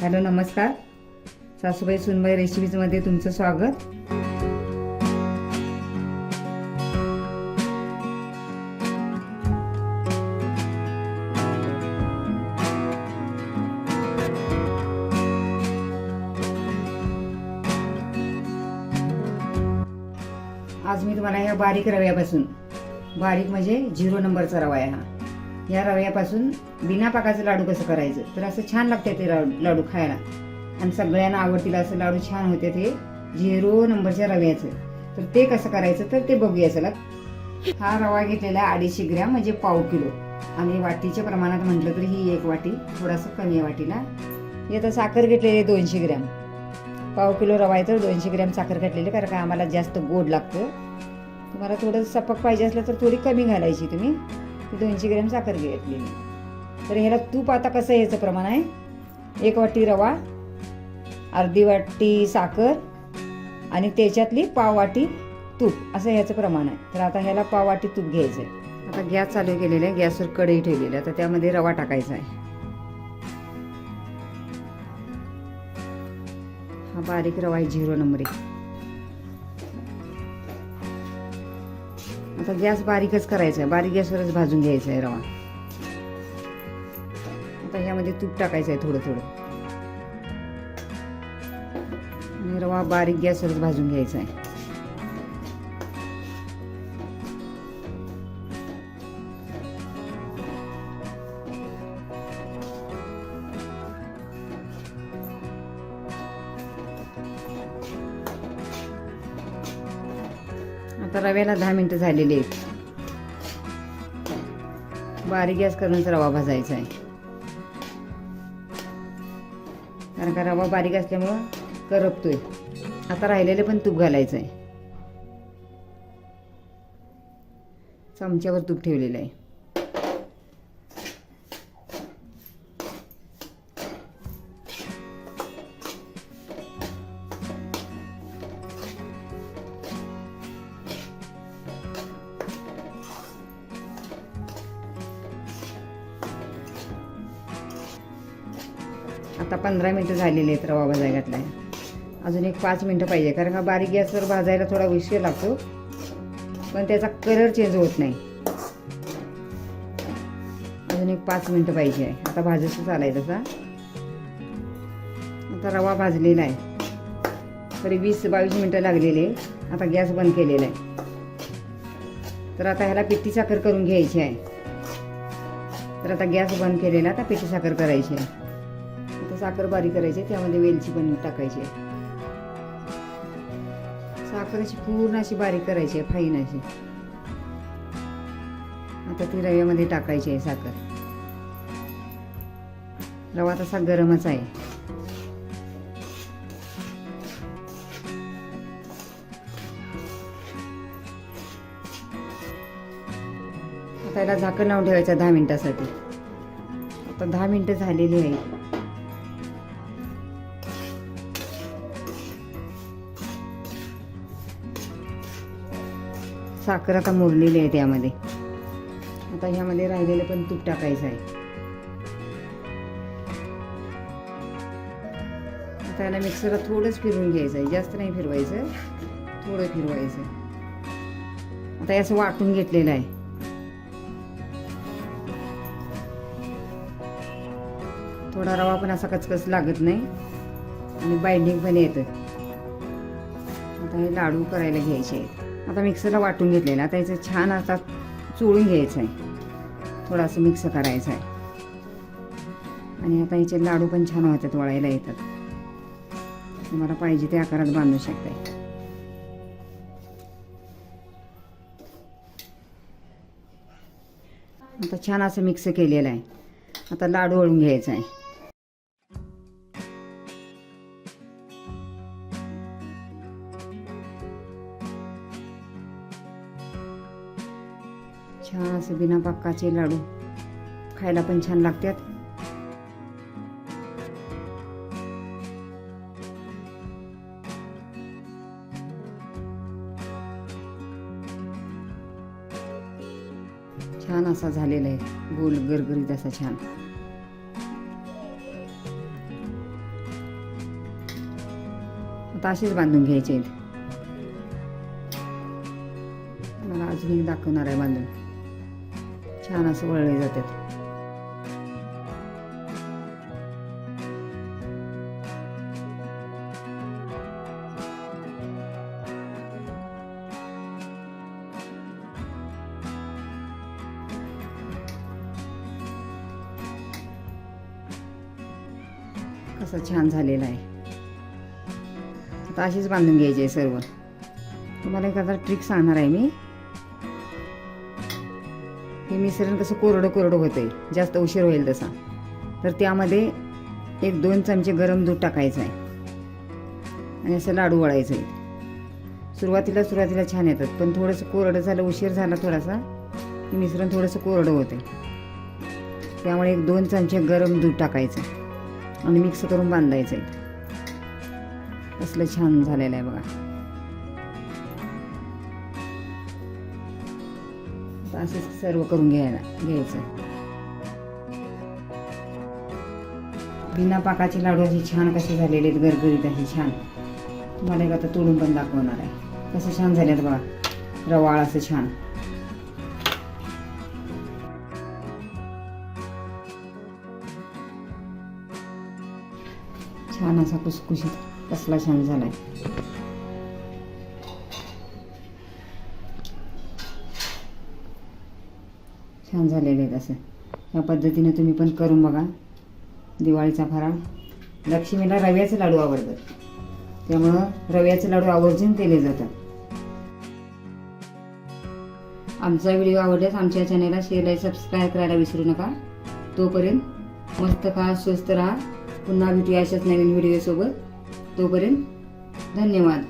Hello नमस्कार. सासूबाई सुनबाई रेसिपीजमध्ये तुमचं स्वागत. आज मी तुम्हाला ह्या बारीक रव्यापासून बारीक म्हणजे झिरो नंबरचा रवा आहे हा. या रव्यापासून बिना पाकाचं लाडू कसं करायचं? तर असं छान लागते ते लाडू लाडू खायला. आणि सगळ्यांना आवडतील असं लाडू छान होते ते झिरो नंबरच्या रव्याचं. तर ते कसं करायचं तर ते बघूया चला. हा रवा घेतलेला आहे अडीचशे ग्रॅम म्हणजे पाव किलो. आणि वाटीच्या प्रमाणात म्हटलं तर ही एक वाटी थोडासा कमी आहे वाटीला. हे आता साखर घेतलेली दोनशे ग्रॅम. पाव किलो रवा आहे तर दोनशे ग्रॅम साखर घातलेली कारण का आम्हाला जास्त गोड लागतं. तुम्हाला थोडं सपक पाहिजे असलं तर थोडी कमी घालायची तुम्ही. दोनशे ग्रॅम साखर घेतलेली तर ह्याला तूप आता कसं याचं प्रमाण आहे? एक वाटी रवा अर्धी वाटी साखर आणि त्याच्यातली पाव वाटी तूप असं ह्याचं प्रमाण आहे. तर आता ह्याला पाव वाटी तूप घ्यायचं आहे. आता गॅस चालू केलेला आहे. गॅसवर कढई ठेवलेली आहे. आता त्यामध्ये रवा टाकायचा आहे. हा बारीक रवा आहे झिरो नंबर. एक आता गॅस बारीकच करायचा आहे. बारीक गॅसवरच भाजून घ्यायचा आहे रवा. आता ह्यामध्ये तूप टाकायचं आहे थोडं थोडं. रवा बारीक गॅसवरच भाजून घ्यायचा आहे. आता रव्याला दहा मिनटं झालेली आहेत. बारीक गॅस करूनच रवा भाजायचा आहे. कारण का रवा बारीक असल्यामुळं करपतोय. आता राहिलेले पण तूप घालायचं आहे चमच्यावर तूप ठेवलेलं आहे. आता पंधरा मिनटं झालेली आहेत रवा भाजायला घातला आहे अजून एक पाच मिनटं पाहिजे कारण का बारीक गॅसवर भाजायला थोडा उशीर लागतो. पण त्याचा कलर चेंज होत नाही. अजून एक पाच मिनटं पाहिजे आहे. आता भाजूचं चालाय तसा. आता रवा भाजलेला आहे. तरी वीस बावीस मिनटं लागलेले आता गॅस बंद केलेला आहे. तर आता ह्याला पिठी साखर करून घ्यायची आहे. तर आता गॅस बंद केलेला आता पिठी साखर करायची आहे. साखर बारीक करायची आहे, त्यामध्ये वेलची पण टाकायची आहे. साखर अशी पूर्ण अशी बारीक करायची आहे फाईन अशी. आता ती रव्यामध्ये टाकायची आहे साखर. रवा तसा गरमच आहे. आता याला झाकण लावून ठेवायचं दहा मिनिटासाठी. आता दहा मिनिटं झालेली आहे साखर आता मुरलेली आहे त्यामध्ये. आता ह्यामध्ये राहिलेलं पण तूप टाकायचं आहे. आता याला मिक्सरला थोडंच फिरवून घ्यायचं आहे. जास्त नाही फिरवायचं. थोडं फिरवायचं आता याचं असं वाटून घेतलेलं आहे. थोडा रवा पण असा कचकच लागत नाही. आणि बाइंडिंग पण येतं. आता हे लाडू करायला घ्यायचे आहेत. आता मिक्सरला वाटून घेतलेलं आता याचं छान आता चोळून घ्यायचं आहे. थोडंसं मिक्स करायचं आहे. आणि आता याचे लाडू पण छान होतात वळायला येतात. तुम्हाला पाहिजे ते आकारात बांधू शकताय. आता छान असं मिक्स केलेलं आहे. आता लाडू वळून घ्यायचा आहे. छान असं बिना पाकाचे लाडू खायला पण छान लागतात. छान असा झालेला आहे. गोल गरगरीत असा छान. आता असेच बांधून घ्यायचे आहेत. मला अजून एक दाखवणार आहे बांधून. छान असं वळले जातात कसं छान झालेलं आहे. आता अशीच बांधून घ्यायची आहे सर्व. तुम्हाला एखादा ट्रिक सांगणार आहे मी. हे मिश्रण कसं कोरडं कोरडं होतंय जास्त उशीर होईल तसा. तर त्यामध्ये एक दोन चमचे गरम दूध टाकायचं आहे. आणि असं लाडू वळायचं आहे. सुरुवातीला सुरुवातीला छान येतात पण थोडंसं कोरडं झालं उशीर झाला थोडासा की मिश्रण थोडंसं कोरडं होते त्यामुळे एक दोन चमचे गरम दूध टाकायचं आणि मिक्स करून बांधायचं आहे. असलं छान झालेलं आहे बघा. असं असंच सर्व करून घ्यायला घ्यायचं. बिना पाकाचे लाडू असे छान कसे झालेले आहेत गरगरीत असे छान. तुम्हाला एक आता तोडून पण दाखवणार आहे. कसं छान झालेत बघा. रवाळ असं छान. छान असा कुसकुशीत कसला छान झालाय. छान झालेले आहेत असं. ह्या पद्धतीने तुम्ही पण करून बघा. दिवाळीचा फराळ. लक्ष्मीला रव्याचे लाडू आवडतात. त्यामुळं रव्याचे लाडू आवर्जून केले जातात. आमचा व्हिडिओ आवडल्यास आमच्या चॅनेलला शेअर लाईक सबस्क्राईब करायला विसरू नका. तोपर्यंत मस्त खा स्वस्त राहा. पुन्हा भेटूया अशाच नवीन व्हिडिओसोबत. तोपर्यंत धन्यवाद.